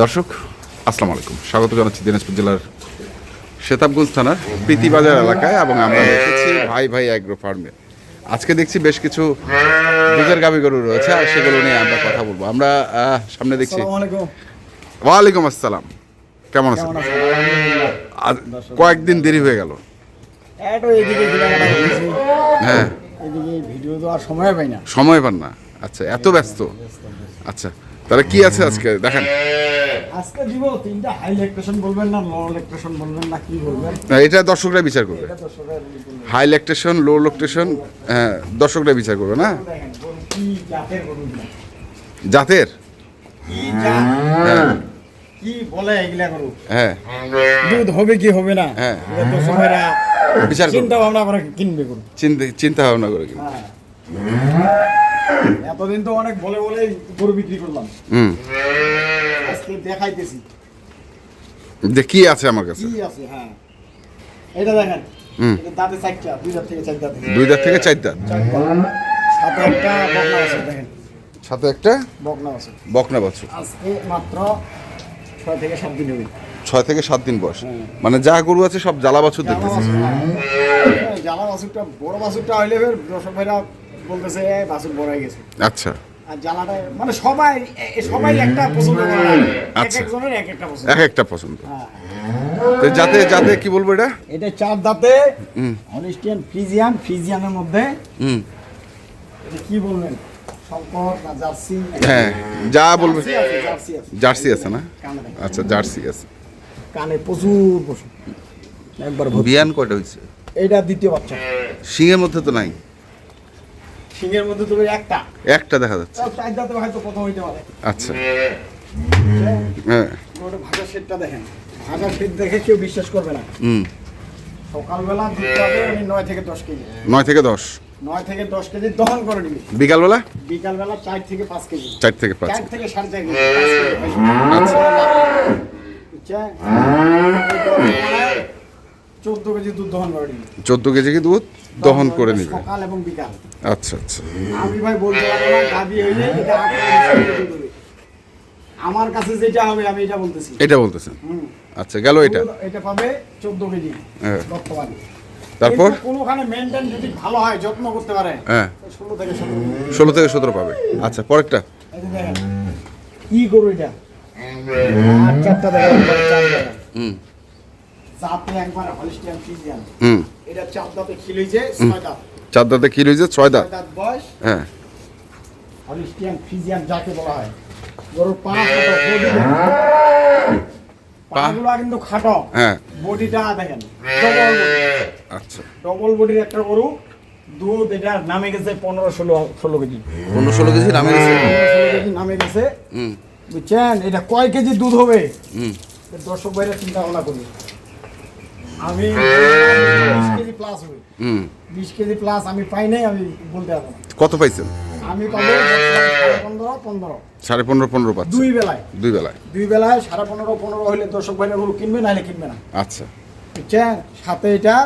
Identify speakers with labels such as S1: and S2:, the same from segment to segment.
S1: দর্শক আসসালামু আলাইকুম। স্বাগত জানাচ্ছি দিনাজপুর জেলার শেতাবগঞ্জ থানার প্রীতিবাজার এলাকায় এবং আমরা দেখেছি ভাই ভাই অ্যাগ্রো ফার্মে আজকে দেখছি বেশ কিছু দুধের গাভী গরু রয়েছে আর সেগুলো নিয়ে আমরা কথা বলব। আমরা সামনে দেখছি ওয়ালাইকুম আসসালাম। কেমন আছেন? কয়েকদিন দেরি হয়ে গেল। হ্যাঁ।
S2: এদিকে ভিডিও তো আর সময় পাই না।
S1: সময় পান না। আচ্ছা এত ব্যস্ত। আচ্ছা তাহলে কি আছে আজকে? দেখেন।
S2: আজকে দিব তিনটা হাই ল্যাকটেশন বলবেন না লো ল্যাকটেশন বলবেন না কি বলবেন?
S1: না, এটা দর্শকরা বিচার করবে। হাই ল্যাকটেশন লো ল্যাকটেশন হ্যাঁ দর্শকরা বিচার করবে না?
S2: জাতের?
S1: জাতের?
S2: কি
S1: হ্যাঁ।
S2: বলে এগুলা গরু?
S1: হ্যাঁ।
S2: দুধ হবে কি হবে না?
S1: হ্যাঁ। বিচার
S2: চিন্তা ভাবনা করে কিনবে গরু।
S1: চিন্তা চিন্তা ভাবনা করে কিন্তু
S2: হ্যাঁ। এতদিন তো অনেক বলে বলে গরু বিক্রি করলাম।
S1: হুম।
S2: আজকে দেখাইতেছি।
S1: যে কি আছে আমার কাছে?
S2: কি আছে হ্যাঁ। এটা দেখেন
S1: হুম।
S2: এটা দাঁতে চারটা দুই দাঁত থেকে চার দাঁত
S1: দুই দাঁত থেকে চার দাঁত
S2: সাথে একটা বকনা আছে দেখেন।
S1: সাথে একটা
S2: বকনা আছে।
S1: বকনা বাছুর।
S2: আজকে মাত্র ছয় থেকে সাত দিন হবে
S1: ছয় থেকে সাত দিন বয়স। মানে যা গরু আছে সব জ্বালা বাছুর দেখতেছি।
S2: হ্যাঁ, জ্বালা বাছুরটা বড় বাছুরটা হইলে ফের দর্শক ভাইরা বলতেছে "এ, বাছুর গেছে।
S1: আচ্ছা।
S2: আর জ্বালাটা মানে সবাই সবাই একটা পছন্দ করে। এক
S1: আচ্ছা।
S2: একজনের এক একটা পছন্দ।
S1: এক একটা পছন্দ।
S2: হ্যাঁ।
S1: তো যাতে যাতে কি বলব এটা?
S2: এটা চার দাঁতে হলিস্টিয়ান ফ্রিজিয়ান ফ্রিজিয়ানের মধ্যে।
S1: হুম।
S2: এটা কি বলবেন? না জার্সি?
S1: হ্যাঁ যা বলবে।
S2: জার্সি আছে,
S1: না? আচ্ছা জার্সি আছে।
S2: কানে প্রচুর একবার।
S1: বিয়ান কয়টা হয়েছে?
S2: দ্বিতীয় বাচ্চা।
S1: সিংহের মধ্যে তো নাই।
S2: সিংহের মধ্যে তো একটা।
S1: একটা দেখা যাচ্ছে।
S2: চার দাঁতে হয়তো প্রথম হইতে পারে।
S1: আচ্ছা। হ্যাঁ।
S2: ওটা ভাজা সেটটা দেখেন। ভাজা সেট দেখে কেউ বিশ্বাস করবে না।
S1: হুম।
S2: সকালবেলা পাবে আমি নয় থেকে দশ কেজি।
S1: নয় থেকে দশ।
S2: নয় থেকে দশ কেজি দহন করে নিবি।
S1: বিকালবেলা?
S2: বিকালবেলা চার থেকে পাঁচ কেজি।
S1: চার থেকে পাঁচ
S2: চার থেকে সাড়ে চার কেজি।
S1: আচ্ছা
S2: চোদ্দ কেজি দুধ দহন করে নিবি।
S1: চোদ্দ কেজি কি দুধ দহন করে নিবে?
S2: সকাল এবং বিকাল।
S1: আচ্ছা আচ্ছা।
S2: আমি ভাই বলতে পারব না গাভী হইলে এটা। আমার কাছে যেটা হবে আমি এটা বলতেছি।
S1: এটা বলতেছেন?
S2: হুম।
S1: আচ্ছা গেল এটা।
S2: এটা পাবে চোদ্দ কেজি
S1: হ্যাঁ।
S2: বর্তমানে।
S1: তারপর?
S2: কোনোখানে মেনটেন যদি ভালো হয় যত্ন করতে পারে
S1: হ্যাঁ।
S2: ষোলো থেকে সতেরো। কেজি।
S1: ষোলো থেকে সতেরো পাবে। আচ্ছা পরেরটা?
S2: কি করব এটা? আর চারটা দেখেন
S1: হুম।
S2: একবার হলিস্টিয়ান ফিজিয়ান
S1: হুম।
S2: এটা চাপ দাঁতে খিলেছে ছয় দাঁত।
S1: চার দাঁতে ছয় দাঁত।
S2: দাঁত বয়স।
S1: হ্যাঁ।
S2: হলিস্টিয়ান ফিজিয়ান যাকে বলা হয়। গরুর পা খাটো পাগুলো কিন্তু খাটো।
S1: হ্যাঁ।
S2: বডিটা দেখেন ডবল
S1: আচ্ছা।
S2: ডবল বডির একটা গরু দুধ এটা নামে গেছে পনেরো ষোলো ষোলো কেজি।
S1: পনেরো ষোলো কেজি নামে গেছে?
S2: কেজি নামে গেছে। বুঝছেন? এটা কয় কেজি দুধ হবে?
S1: হুম।
S2: দর্শক ভাইরা চিন্তা ভাবনা করবে আমি বিশ কেজি প্লাস হবে
S1: হুম।
S2: বিশ কেজি প্লাস আমি পাই নাই আমি বলতে পারব না।
S1: কত পাইছেন?
S2: আমি পাবো পনেরো পনেরো
S1: সাড়ে পনেরো পনেরো পাচ্ছে
S2: দুই বেলায়।
S1: দুই বেলায়।
S2: দুই বেলায় সাড়ে পনেরো পনেরো হলে দর্শক ভাইরা গরু কিনবে নাহলে কিনবে না।
S1: আচ্ছা।
S2: বুঝছেন? সাথে এটা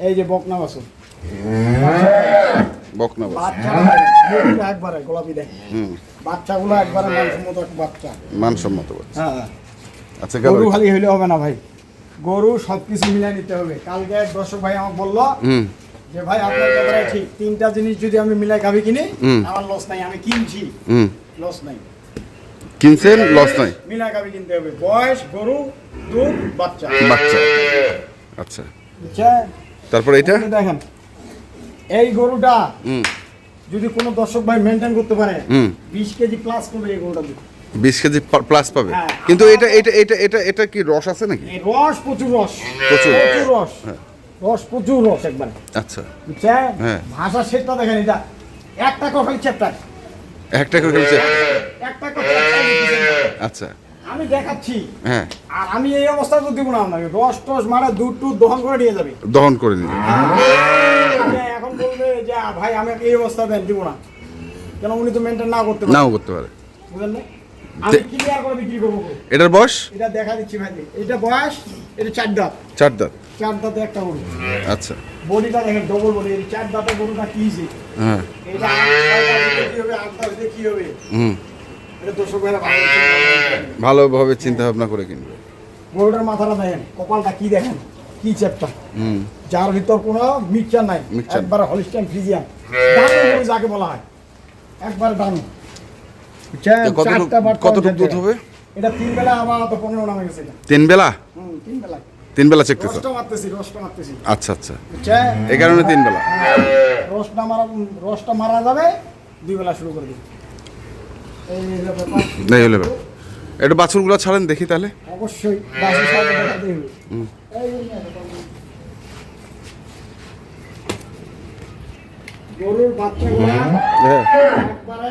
S2: এই যে বকনা বাসন
S1: বকনা বাস
S2: বাচ্চা একবারে গোলাপি দেখ
S1: হুম।
S2: বাচ্চাগুলো একবারে মানসম্মত বাচ্চা।
S1: মানসম্মত বাচ্চা।
S2: হ্যাঁ।
S1: আচ্ছা গেল
S2: গরু খালি হইলে হবে না ভাই। গরু সব কিছু মিলিয়ে নিতে হবে। কালকে এক দর্শক ভাই আমাকে বলল যে ভাই আপনার কথাটাই ঠিক তিনটা জিনিস যদি আমি মিলাই গাভি কিনি আমার লস নাই আমি কিনছি। লস নাই।
S1: কিনছেন লস নাই?
S2: মিলাই গাভি কিনতে হবে। বয়স গরু দুধ বাচ্চা।
S1: বাচ্চা। আচ্ছা।
S2: বুঝছেন
S1: তারপর এটা
S2: দেখেন এই গরুটা যদি কোনো দর্শক ভাই মেনটেন করতে পারে বিশ কেজি প্লাস করবে এই গরুটা দুধ।
S1: বিশ কেজি প্লাস পাবে?
S2: হ্যাঁ।
S1: কিন্তু এটা এটা এটা এটা এটা কি রস আছে নাকি?
S2: এই রস প্রচুর রস।
S1: প্রচুর।
S2: রস?
S1: হ্যাঁ।
S2: রস। প্রচুর রস একবার।
S1: আচ্ছা।
S2: বুঝছেন?
S1: হ্যাঁ।
S2: ভাষা সেটটা দেখেন এটা একটা কফি চ্যাপ্টার
S1: একটা। খেলছে
S2: একটা কফি
S1: আচ্ছা।
S2: আমি দেখাচ্ছি।
S1: হ্যাঁ।
S2: আর আমি এই অবস্থা তো দিব না আপনাকে। রস টস মারা দুধ টুধ দহন করে নিয়ে যাবে।
S1: দহন করে
S2: আপনি এখন বলবে যে ভাই আমি এই অবস্থা দেন দিব না। কেন উনি তো মেনটেন না করতে পারেন
S1: নাও করতে পারে।
S2: বুঝলেন না? আমি ক্লিয়ার করে বিক্রি করব।
S1: এটার বয়স?
S2: এটা দেখা দিচ্ছি ভাই। এটা বয়স এটা চার দাঁত।
S1: চার দাঁত?
S2: চার দাঁতে একটা গরু।
S1: আচ্ছা।
S2: বডিটা দেখেন ডবল বডি এই চার দাঁতের গরুটা কি হয়েছে
S1: হ্যাঁ।
S2: এটা দাঁত কি হবে আট দাঁত কি হবে?
S1: হুম।
S2: এটা দর্শক ভাইরা ভালো চিন্তা
S1: ভালোভাবে চিন্তা ভাবনা করে কিনবে।
S2: গরুটার মাথাটা দেখেন কপালটা কি দেখেন? কি চ্যাপটা?
S1: হুম।
S2: যার ভিতর কোনো মিক্সচার নাই। একবার হলিস্টাইন ফ্রিজিয়ান দামি যাকে বলা হয়। একবার দামি।
S1: কতটুক-
S2: চারটা বাট
S1: দুধ হবে?
S2: এটা তিন বেলা আবার তো পনেরো নামে গেছে
S1: তিন বেলা?
S2: তিন বেলা।
S1: তিন বেলা চেকতেছ
S2: রসটা মারতেছি রসটা মারতেছি।
S1: আচ্ছা আচ্ছা। এই কারণে তিন বেলা?
S2: হ্যাঁ, রসটা মারা রসটা মারা যাবে দুই বেলা শুরু করে দিই এই হলো ব্যাপার।
S1: নেই হলে ব্যাপার। একটু বাছুরগুলো ছাড়েন দেখি তাহলে।
S2: অবশ্যই। গরুর বাচ্চাগুলা একবারে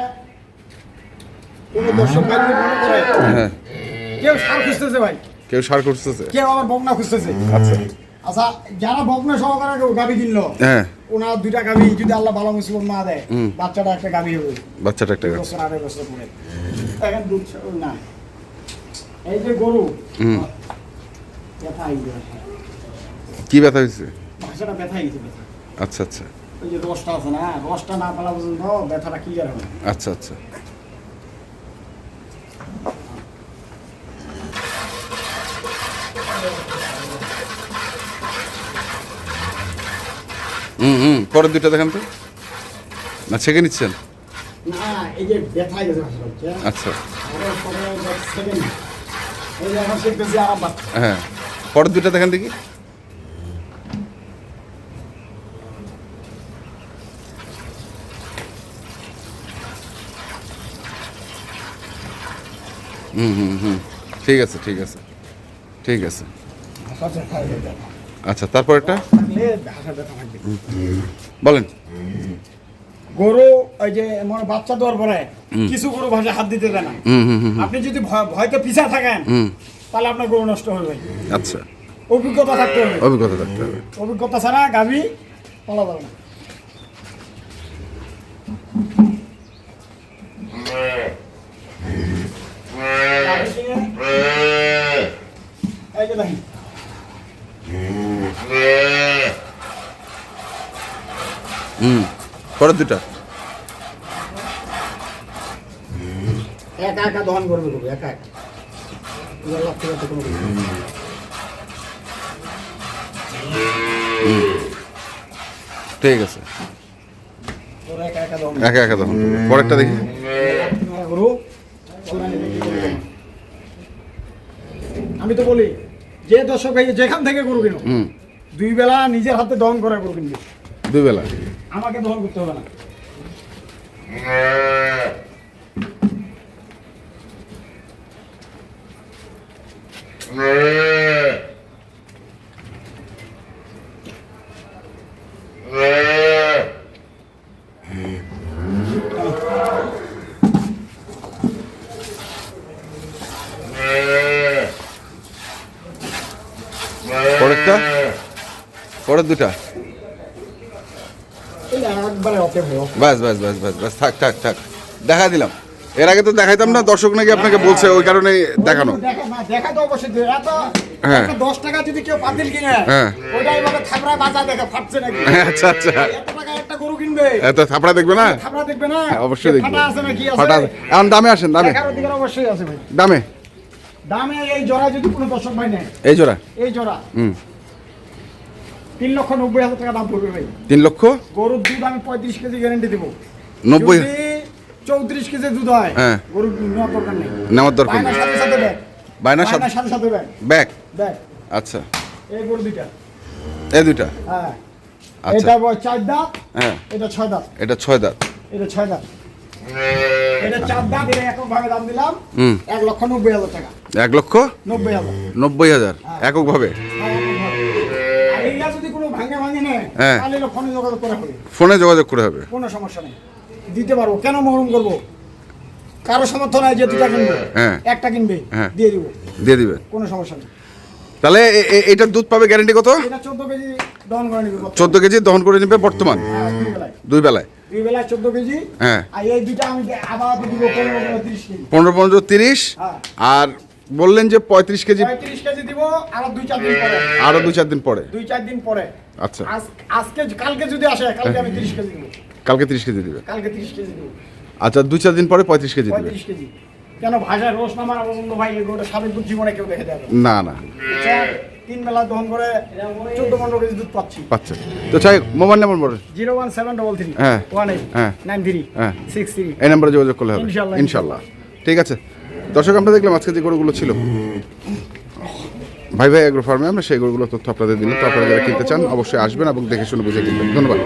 S2: কোনো দর্শক ভাই মনে করে
S1: হ্যাঁ।
S2: কেউ সার খুঁজতেছে ভাই।
S1: কেউ সার করতেছে
S2: কেউ আবার বকনা খুঁজতেছে।
S1: আচ্ছা।
S2: আচ্ছা যারা বকনা সহকারে গাবি কিনলো
S1: হ্যাঁ।
S2: ওনার দুইটা গাবি যদি আল্লাহ ভালো মুসিবত না দেয় বাচ্চাটা একটা গাবি হবে।
S1: বাচ্চাটা একটা
S2: দুই বছর আড়াই বছর পরে। এখন দুধ না। এই যে গরু
S1: হুম। কি ব্যথা হয়েছে
S2: ভাষাটা ব্যথা হয়ে ব্যথা।
S1: আচ্ছা আচ্ছা।
S2: ওই যে রসটা আছে না রসটা না পেলা পর্যন্ত ব্যথাটা ক্লিয়ার হবে।
S1: আচ্ছা আচ্ছা। হুম হুম। পরের দুইটা দেখান তো। না ছেঁকে নিচ্ছেন? আচ্ছা। হ্যাঁ। পরের দুইটা দেখান দেখি। হুম হুম হুম। ঠিক আছে ঠিক আছে। ঠিক আছে। আচ্ছা তারপর
S2: থাকবে
S1: বলেন।
S2: গরু ওই যে মনে বাচ্চা দেওয়ার পরে কিছু গরু ভাষা হাত দিতে দেয় না। আপনি যদি ভয়- ভয়তে পিছা থাকেন তাহলে আপনার গরু নষ্ট হয়ে যাবে।
S1: আচ্ছা।
S2: অভিজ্ঞতা থাকতে হবে।
S1: অভিজ্ঞতা থাকতে হবে।
S2: অভিজ্ঞতা ছাড়া গাভী পালা যাবে না গাভী কিনে- এই যে দেখেন
S1: হুম পরের দুটা।
S2: একা একা দহন করবে একা একা। নেই।
S1: ঠিক আছে।
S2: একা একা দহন
S1: পরেরটা দেখি।
S2: আমি তো বলি যে দর্শক যেখান থেকে গরু কিনো দুই বেলা নিজের হাতে দহন করে গরু কিনবে।
S1: দুই বেলা।
S2: আমাকে দহন করতে হবে না।
S1: পরের দুটা
S2: এই একবারে ওকে ভাই ওকে।
S1: বাস বাস বাস বাস বাস থাক থাক থাক। দেখা দিলাম। এর আগে তো দেখাইতাম না দর্শক নাকি আপনাকে বলছে ওই কারণে দেখানো। হ্যাঁ।
S2: দশ টাকা যদি কেউ পাতিল কিনে
S1: হ্যাঁ।
S2: বাজার দেখে ফাটছে নাকি?
S1: আচ্ছা আচ্ছা।
S2: এত
S1: থাপড়া দেখবে না?
S2: থাপড়া দেখবে না?
S1: হ্যাঁ, অবশ্যই দেখবে।
S2: ফাটা।
S1: এখন দামে আসেন দামে।
S2: অবশ্যই আছে ভাই।
S1: দামে?
S2: দামে এই জোড়া যদি কোনো দর্শক ভাই নেয়
S1: এই জোড়া?
S2: এই জোড়া।
S1: হুম।
S2: তিন লক্ষ নব্বই হাজার টাকা দাম পড়বে ভাই।
S1: তিন লক্ষ?
S2: গরুর দুধ আমি পঁয়ত্রিশ কেজি গ্যারেন্টি দেবো।
S1: নব্বই
S2: চৌত্রিশ কেজি দুধ হয়
S1: হ্যাঁ।
S2: গরুর নেওয়ার দরকার নেই।
S1: নেওয়ার দরকার নেই।
S2: সাথে সাথে ব্যাগ।
S1: বায়নার সাথে
S2: সাথে সাথে ব্যাগ।
S1: ব্যাগ?
S2: ব্যাগ।
S1: আচ্ছা।
S2: এই গরু দুইটা।
S1: এই দুইটা?
S2: হ্যাঁ।
S1: আচ্ছা।
S2: এটা চার দাঁত
S1: হ্যাঁ।
S2: এটা ছয় দাঁত।
S1: এটা ছয় দাঁত।
S2: এটা ছয় দাঁত। এটা চার দাঁত এটা একক ভাবে দাম দিলাম।
S1: হুম।
S2: এক লক্ষ নব্বই হাজার টাকা।
S1: এক লক্ষ?
S2: নব্বই হাজার।
S1: নব্বই হাজার। এককভাবে?
S2: আর
S1: হ্যাঁ।
S2: ফোনে যোগাযোগ করা হবে।
S1: ফোনে যোগাযোগ করে হবে।
S2: কোনো সমস্যা নেই। দিতে পারব। কেন মহরম করব? কারও সমর্থন হয় যে দুটা কিনবে।
S1: হ্যাঁ।
S2: একটা কিনবে।
S1: হ্যাঁ।
S2: দিয়ে দিব।
S1: দিয়ে দিবে।
S2: কোনো সমস্যা নেই।
S1: তাহলে এটার দুধ পাবে গ্যারান্টি কত?
S2: এটা চোদ্দ কেজি দহন করে নিবে বর্তমানে।
S1: কেজি দহন করে নেবে বর্তমান?
S2: হ্যাঁ, দুই বেলায়।
S1: দুই
S2: কেজি।
S1: হ্যাঁ।
S2: আর এই দুইটা আমি আবার দিব পনেরো পনেরো তিরিশ কেজি। হ্যাঁ।
S1: আর বললেন যে পঁয়ত্রিশ কেজি
S2: পঁয়ত্রিশ কেজি দিব আরও দুই চার দিন পরে।
S1: আরও দু চার দিন পরে?
S2: দুই চার দিন পরে।
S1: আচ্ছা।
S2: আজ- আজকে কালকে যদি আসে কালকে আমি তিরিশ কেজি দিব।
S1: কালকে তিরিশ কেজি দিবে?
S2: কালকে তিরিশ কেজি দিব।
S1: আচ্ছা দু চার দিন পরে পঁয়ত্রিশ কেজি দিবে?
S2: পঁয়ত্রিশ কেজি। কেন ভাষায় রোজ নামার পছন্দ ভাই এই গরুটা জীবনে কেউ দেখে দেবে
S1: না। না
S2: তিন বেলা দহন করে চোদ্দ পনেরো কেজি দুধ পাচ্ছি।
S1: পাচ্ছে। তো চাই মোবাইল নাম্বার বলেন
S2: zero one seven double three
S1: হ্যাঁ।
S2: ওয়ান এইট
S1: হ্যাঁ।
S2: নাইন থ্রি
S1: হ্যাঁ।
S2: Six three.
S1: এই নাম্বারে যোগাযোগ করলে হবে।
S2: ইনশাল্লাহ,
S1: ইনশাল্লাহ। ঠিক আছে। দর্শক, আমরা দেখলাম আজকে যে গরুগুলো ছিল। ভাই ভাই এগ্রো ফার্মে আমরা সেই গরুগুলো তথ্য আপনাদের দিলাম। তো আপনারা যারা কিনতে চান, অবশ্যই আসবেন এবং দেখে শুনে বুঝে কিনবেন। ধন্যবাদ।